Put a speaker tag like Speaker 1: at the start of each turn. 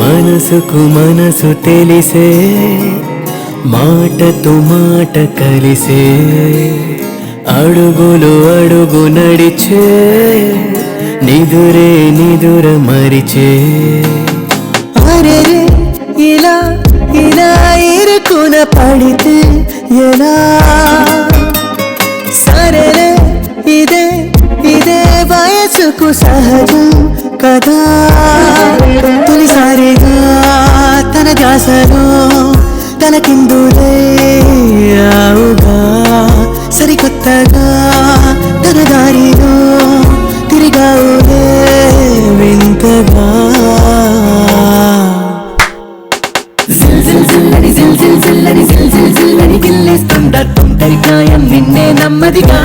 Speaker 1: మనసుకు మనసు తెలిసే మాటతో మాట కలిసే అడుగులు అడుగు నడిచే నిదురే నిదుర మరిచే. అరే ఇలా ఇలా ఇరుకున పడితే ఎలా వయసుకు సహజం కదా. తొలిసారిగా తన ధ్యాసలో తన కిందులే సరికొత్తగా తన దారిలో తిరిగావులే వింతగా
Speaker 2: జిల్లని జిల్ జిల్ జిల్లని గిల్లేస్తుండ నిన్నే నమ్మదిగా.